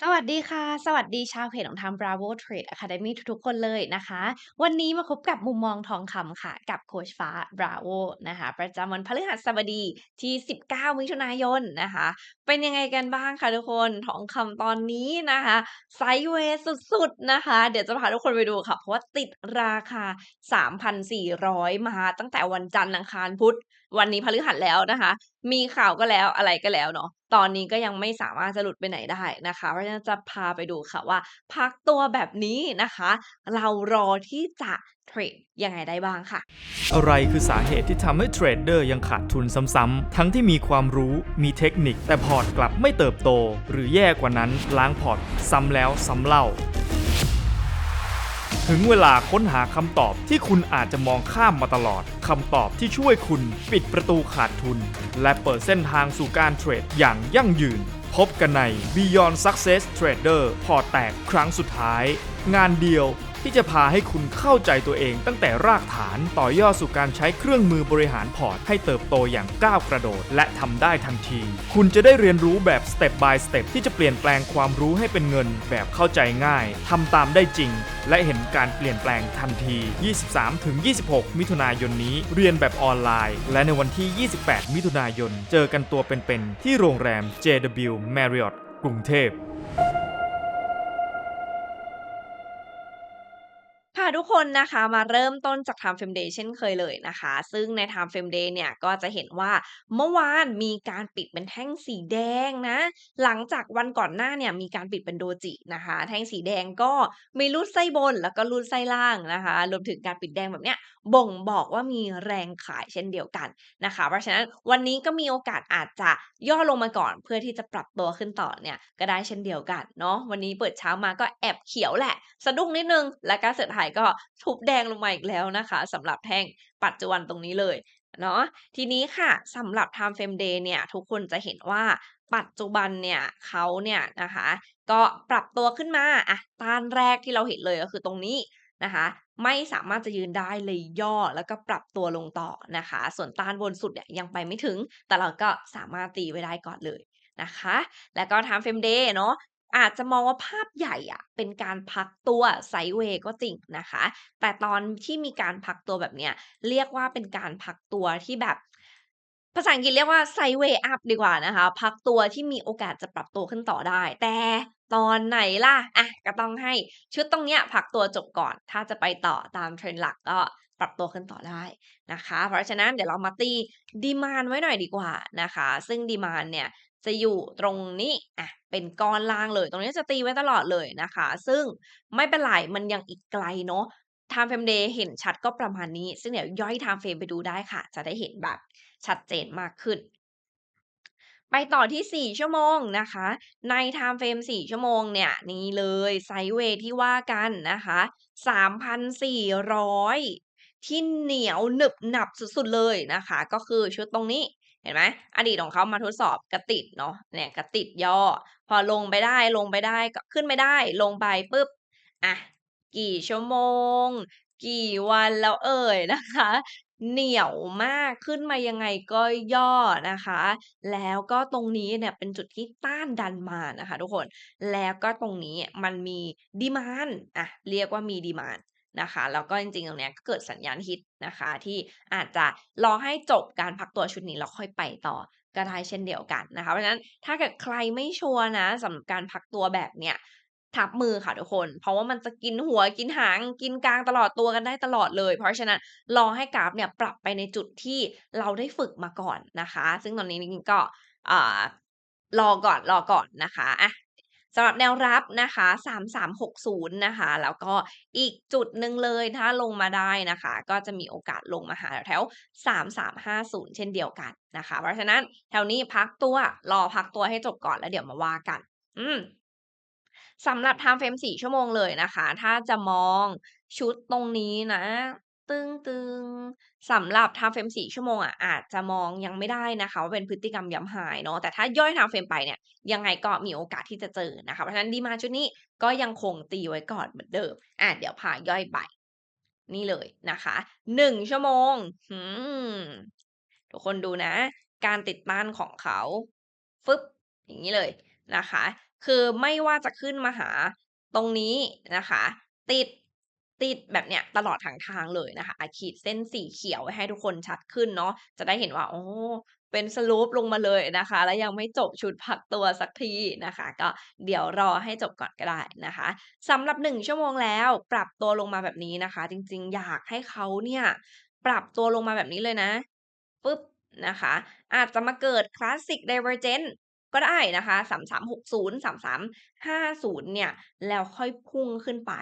สวัสดีค่ะ สวัสดีชาวเพจของทาง Bravo Trade Academy ทุกๆ คนเลยนะคะ วันนี้มาพบกับมุมมองทองคำค่ะ กับโคชฟ้า Bravo นะคะ ประจำวันพฤหัสบดีที่ 19 มิถุนายนนะคะ เป็นยังไงกันบ้างคะทุกคนทองคำตอนนี้นะคะไซเวย์สุดๆ นะคะ เดี๋ยวจะพาทุกคนไปดูค่ะ เพราะว่าติดราคา 3,400 มาตั้งแต่วันจันทร์อังคารพุธ วันนี้พฤหัสแล้วนะคะ มีข่าวก็แล้วอะไรก็แล้วเนาะตอนนี้ก็ยังไม่สามารถจะหลุดไปไหนได้นะคะ เพราะฉะนั้นจะพาไปดูค่ะว่า พักตัวแบบนี้นะคะ เรารอที่จะเทรดยังไงได้บ้างค่ะ อะไรคือสาเหตุที่ทำให้เทรดเดอร์ยังขาดทุนซ้ำๆทั้งที่มีความรู้มีเทคนิค แต่พอร์ตกลับไม่เติบโต หรือแย่กว่านั้นล้างพอร์ตซ้ำแล้วซ้ำเล่า ถึงเวลาค้นหาคำตอบที่คุณอาจจะมองข้ามมาตลอดคำตอบที่ช่วยคุณปิดประตูขาดทุน และเปิดเส้นทางสู่การเทรดอย่างยั่งยืน พบกันใน Beyond Success Trader พอแตกครั้งสุดท้าย งานเดียว ที่จะพาให้คุณเข้าใจตัวเองตั้งแต่รากฐานต่อยอดสู่การใช้เครื่องมือบริหารพอร์ตให้เติบโตอย่างก้าวกระโดด และทำได้ทันที คุณจะได้เรียนรู้แบบ Step by Step ที่จะเปลี่ยนแปลงความรู้ให้เป็นเงิน แบบเข้าใจง่ายทำตามได้จริง และเห็นการเปลี่ยนแปลงทันที 23-26 มิถุนายนนี้ เรียนแบบออนไลน์ และในวันที่ 28 มิถุนายน เจอกันตัวเป็นๆที่โรงแรม JW Marriott กรุงเทพ ค่ะทุกคนนะคะมาเริ่มต้นจาก Time Frame Day เช่นเคยเลยนะคะ ซึ่งใน Time Frame Day เนี่ยก็จะเห็นว่าเมื่อวานมีการปิดเป็นแท่งสีแดงนะ หลังจากวันก่อนหน้าเนี่ยมีการปิดเป็นโดจินะคะ แท่งสีแดงก็มีรูดไส้บนแล้วก็รูดไส้ล่างนะคะ รวมถึงการปิดแดงแบบเนี้ยบ่งบอกว่ามีแรงขายเช่นเดียวกันนะคะ เพราะฉะนั้นวันนี้ก็มีโอกาสอาจจะย่อลงมาก่อน เพื่อที่จะปรับตัวขึ้นต่อเนี่ยก็ได้เช่นเดียวกันเนาะวันนี้เปิดเช้ามาก็แอบเขียวแหละ สะดุ้งนิดนึงและก็เสุดท้ายก็ทุบแดงลงมาอีกแล้วนะคะสำหรับแท่งปัจจุบันตรงนี้เลยเนาะทีนี้ค่ะสำหรับ Time Frame Day เนี่ยทุกคนจะเห็นว่าปัจจุบันเนี่ยเขาเนี่ยนะคะก็ปรับตัวขึ้นมาอะต้านแรกที่เราเห็นเลยก็คือตรงนี้นะคะไม่สามารถจะยืนได้เลยย่อแล้วก็ปรับตัวลงต่อนะคะ ส่วนต้านบนสุดเนี่ยยังไปไม่ถึง แต่เราก็สามารถตีไว้ได้ก่อนเลยนะคะ แล้วก็ Time Frame Day เนาะ อาจจะมองว่าภาพใหญ่อะเป็นการพักตัวไซเวย์ก็จริงนะคะ แต่ตอนที่มีการพักตัวแบบเนี้ยเรียกว่าเป็นการพักตัวที่แบบภาษาอังกฤษเรียกว่า Sideway up ดีกว่านะคะ พักตัวที่มีโอกาสจะปรับตัวขึ้นต่อได้ แต่ตอนไหนล่ะ อะ ก็ต้องให้ชุดตรงเนี้ยพักตัวจบก่อน ถ้าจะไปต่อตาม Trend หลักก็ปรับตัวขึ้นต่อได้นะคะ เพราะฉะนั้นเดี๋ยวเรามาตี Demand ไว้หน่อยดีกว่านะคะ ซึ่ง Demand เนี่ย จะอยู่ตรงนี้อะเป็นก้อนล่างเลย ตรงนี้จะตีไว้ตลอดเลยนะคะ ซึ่งไม่เป็นไรมันยังอีกไกลเนาะ Time Frame Day เห็นชัดก็ประมาณนี้ ซึ่งเดี๋ยวย่อย Time Frame ไปดูได้ค่ะ จะได้เห็นแบบชัดเจนมากขึ้น ไปต่อที่ 4 ชั่วโมงนะคะ ใน Time Frame 4 ชั่วโมงเนี่ย นี่เลยไซเวที่ว่ากันนะคะ3,400 ที่เหนียวหนึบหนับสุดๆเลยนะคะ ก็คือชุดตรงนี้ เห็นไหมอดีตของเขามาทดสอบก็ติดเนาะเนี่ยก็ติดย่อ พอลงไปได้ลงไปได้ก็ขึ้นไม่ได้ ลงไปปุ๊บอะกี่ชั่วโมง กี่วันแล้วเอ่ยนะคะ เหนียวมากขึ้นมายังไงก็ย่อนะคะ แล้วก็ตรงนี้เนี่ยเป็นจุดที่ต้านดันมานะคะทุกคนแล้วก็ตรงนี้มันมี Demand อะเรียกว่ามี Demand น นะคะแล้วก็จริงๆตรงเนี้ยก็เกิดสัญญาณฮิตนะคะ ที่อาจจะรอให้จบการพักตัวชุดนี้แล้วค่อยไปต่อก็ได้เช่นเดียวกันนะคะ เพราะฉะนั้นถ้าเกิดใครไม่ชัวร์นะสำหรับการพักตัวแบบเนี้ยทับมือค่ะทุกคน เพราะว่ามันจะกินหัวกินหางกินกลางตลอดตัวกันได้ตลอดเลย เพราะฉะนั้นรอให้กราฟเนี่ยปรับไปในจุดที่เราได้ฝึกมาก่อนนะคะ ซึ่งตอนนี้จริงๆก็อ่ารอก่อนรอก่อนนะคะอะ สำหรับแนวรับนะคะ 3360 นะคะ แล้วก็อีกจุดหนึ่งเลยถ้าลงมาได้นะคะ ก็จะมีโอกาสลงมาหาแถว 3350 เช่นเดียวกันนะคะ เพราะฉะนั้นแถวนี้พักตัวรอพักตัวให้จบก่อนแล้วเดี๋ยวมาว่ากัน อืมสำหรับ Time Frame 4 ชั่วโมงเลยนะคะ ถ้าจะมองชุดตรงนี้นะ ตึงๆสำหรับ Time Frame 4ชั่วโมงอะอาจจะมองยังไม่ได้นะคะว่าเป็นพฤติกรรมย้ำ High เนาะแต่ถ้าย่อย Time Frame ไปเนี่ยยังไงก็มีโอกาสที่จะเจอนะคะ เพราะฉะนั้น Demand ชุดนี้ก็ยังคงตีไว้ก่อนเหมือนเดิมอะเดี๋ยวพาย่อยไป นี่เลยนะคะ1ชั่วโมงทุกคนดูนะ การติดต้านของเขาฟึบอย่างงี้เลยนะคะ คือไม่ว่าจะขึ้นมาหาตรงนี้นะคะ ติด ติดแบบเนี้ยตลอดทั้งทางเลยนะคะอะขีดเส้นสีเขียวให้ทุกคนชัดขึ้นเนาะจะได้เห็นว่าโอ๋อเป็นสลูปลงมาเลยนะคะ แล้วยังไม่จบชุดพักตัวสักทีนะคะ ก็เดี๋ยวรอให้จบก่อนก็ได้นะคะสำหรับ 1 ชั่วโมงแล้ว ปรับตัวลงมาแบบนี้นะคะ จริงๆ อยากให้เขาเนี่ยปรับตัวลงมาแบบนี้เลยนะปึ๊บนะคะ อาจจะมาเกิด Classic Divergence ก็ได้นะคะ 3360 3350 เนี่ย แล้วค่อยพุ่งขึ้นไป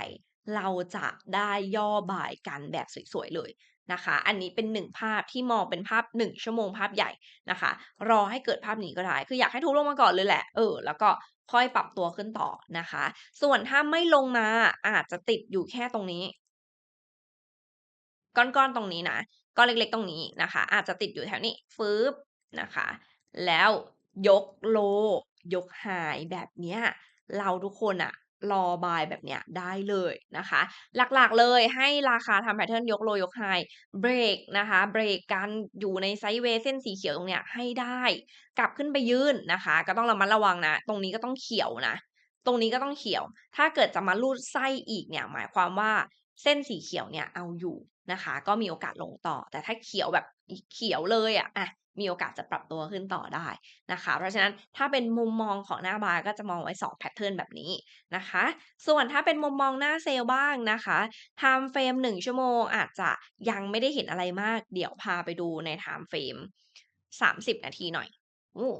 เราจะได้ย่อบายกันแบบสวยๆเลยนะคะ อันนี้เป็น1ภาพที่มองเป็นภาพ1ชั่วโมงภาพใหญ่นะคะ รอให้เกิดภาพนี้ก็ได้ คืออยากให้ทุบลงมาก่อนเลยแหละ เออ แล้วก็ค่อยปรับตัวขึ้นต่อนะคะ ส่วนถ้าไม่ลงมาอาจจะติดอยู่แค่ตรงนี้ ก้อนๆตรงนี้นะก้อนเล็กๆตรงนี้นะคะ อาจจะติดอยู่แถวนี้ฟืบนะคะ แล้วยก Low ยก High แบบเนี้ยเราทุกคนน่ะ รอบายแบบเนี้ยได้เลยนะคะ หลักๆเลยให้ราคาทำแพทเทิร์นยกโลยกไฮเบรกนะคะเบรกการอยู่ในไซด์เวย์เส้นสีเขียวตรงเนี้ยให้ได้ กลับขึ้นไปยืนนะคะ ก็ต้องระมัดระวังนะ ตรงนี้ก็ต้องเขียวนะ ตรงนี้ก็ต้องเขียว ถ้าเกิดจะมาลูดไส้อีกเนี่ยหมายความว่าเส้นสีเขียวเนี่ยเอาอยู่ นะคะ ก็มีโอกาสลงต่อ แต่ถ้าเขียวแบบเขียวเลยอะอะมีโอกาสจะปรับตัวขึ้นต่อได้นะคะ เพราะฉะนั้นถ้าเป็นมุมมองของหน้าบายก็จะมองไว้2แพตเทิร์นแบบนี้นะคะ ส่วนถ้าเป็นมุมมองหน้าเซลล์บ้างนะคะไทม์เฟรม1ชั่วโมงอาจจะยังไม่ได้เห็นอะไรมาก เดี๋ยวพาไปดูในไทม์เฟรม30 นาทีหน่อยโอ้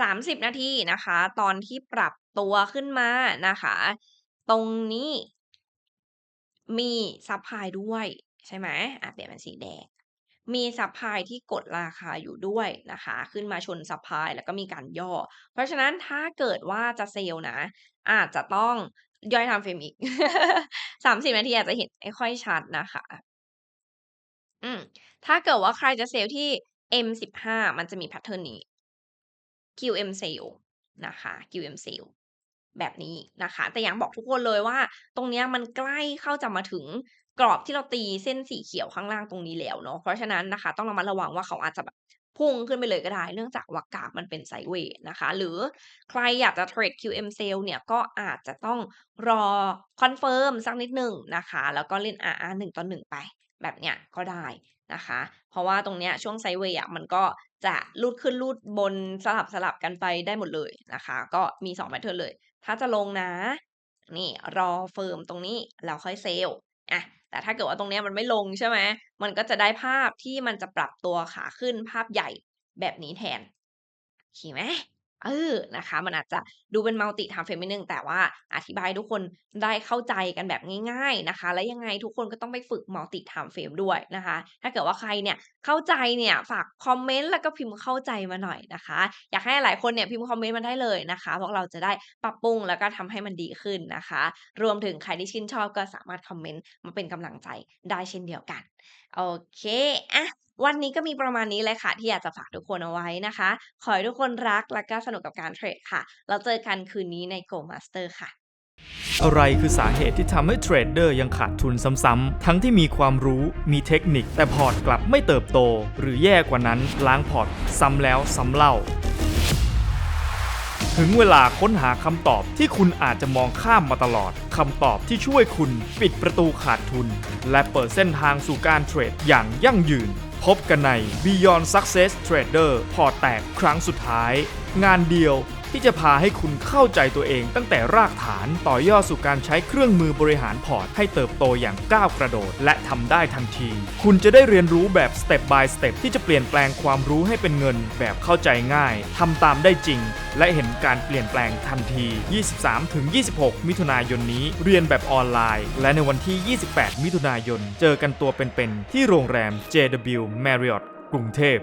30นาทีนะคะ ตอนที่ปรับตัวขึ้นมานะคะ ตรงนี้มีซัปพลายด้วย ใช่ไหมอ่าเปลี่ยนเป็นสีแดง มีซัปพลายที่กดราคาอยู่ด้วยนะคะ ขึ้นมาชนซัปพลายแล้วก็มีการย่อ เพราะฉะนั้นถ้าเกิดว่าจะเซล์นะ อาจจะต้องย่อยทม์เฟรมอีก30นาทีอาจจะเห็นไม่ค่อยชัดนะคะ อืม ถ้าเกิดว่าใครจะเซล์ที่ M15 มันจะมีแพตเทิร์นนี้ QM Sale นะคะ QM Sale แบบนี้นะคะ แต่อย่ากบอกทุกคนเลยว่า ตรงนี้มันใกล้เข้าจะมาถึงกรอบที่เราตีเส้นสีเขียวข้างล่างตรงนี้แล้วเนาะเพราะฉะนั้นนะคะ ต้องระมัดระวังว่าเขาอาจจะแบบพุ่งขึ้นไปเลยก็ได้ เนื่องจากวากาฟมันเป็นไซเวย์นะคะ หรือใครอยากจะเทรด QM Sale เนี่ยก็อาจจะต้องรอคอนเฟิร์มสักนิดหนึ่งนะคะ แล้วก็เล่น RR 1ต่อ1ไปแบบเนี้ยก็ได้ นะคะ เพราะว่าตรงเนี้ยช่วงไซด์เวย์อะมันก็จะรูดขึ้นรูดบนสลับๆกันไปได้หมดเลยนะคะ ก็มี2แพตเทิร์นเลย ถ้าจะลงนะ นี่รอเฟิร์มตรงนี้แล้วค่อยเซลล์อะแต่ถ้าเกิดว่าตรงเนี้ยมันไม่ลงใช่ไหมมันก็จะได้ภาพที่มันจะปรับตัวขาขึ้นภาพใหญ่แบบนี้แทนโอเคไหม เออ นะคะ มันอาจจะดูเป็น Multi Time Frame นิดหนึ่ง แต่ว่าอธิบายให้ทุกคนได้เข้าใจกันแบบง่าย ๆ นะคะ แล้วยังไงทุกคนก็ต้องไปฝึก Multi Time Frame ด้วยนะคะ ถ้าเกิดว่าใครเนี่ยเข้าใจเนี่ย ฝากคอมเมนต์ แล้วก็พิมพ์เข้าใจมาหน่อยนะคะ อยากให้หลายคนเนี่ยพิมพ์คอมเมนต์มาได้เลยนะคะ พวกเราจะได้ปรับปรุงแล้วก็ทำให้มันดีขึ้นนะคะ รวมถึงใครที่ชื่นชอบก็สามารถคอมเมนต์มาเป็นกำลังใจได้เช่นเดียวกัน โอเคอะ วันนี้ก็มีประมาณนี้เลยค่ะ ที่อยากจะฝากทุกคนเอาไว้นะคะ ขอให้ทุกคนรักและก็สนุกกับการเทรดค่ะแล้วเจอกันคืนนี้ใน Go Master ค่ะอะไรคือสาเหตุที่ทำให้เทรดเดอร์ยังขาดทุนซ้ำๆ ทั้งที่มีความรู้ มีเทคนิค แต่พอร์ตกลับไม่เติบโต หรือแย่กว่านั้นล้างพอร์ต ซ้ำแล้วซ้ำเล่า ถึงเวลาค้นหาคำตอบที่คุณอาจจะมองข้ามมาตลอด คำตอบที่ช่วยคุณปิดประตูขาดทุน และเปิดเส้นทางสู่การเทรดอย่างยั่งยืน พบกันใน Beyond Success Trader พอแตกครั้งสุดท้าย งานเดียว ที่จะพาให้คุณเข้าใจตัวเองตั้งแต่รากฐานต่อยอดสู่การใช้เครื่องมือบริหารพอร์ตให้เติบโตอย่างก้าวกระโดด และทำได้ทันที คุณจะได้เรียนรู้แบบ Step by Step ที่จะเปลี่ยนแปลงความรู้ให้เป็นเงินแบบเข้าใจง่ายทำตามได้จริง และเห็นการเปลี่ยนแปลงทันที 23-26 มิถุนายนนี้เรียนแบบออนไลน์ และในวันที่ 28 มิถุนายน เจอกันตัวเป็นๆที่โรงแรม JW Marriott กรุงเทพ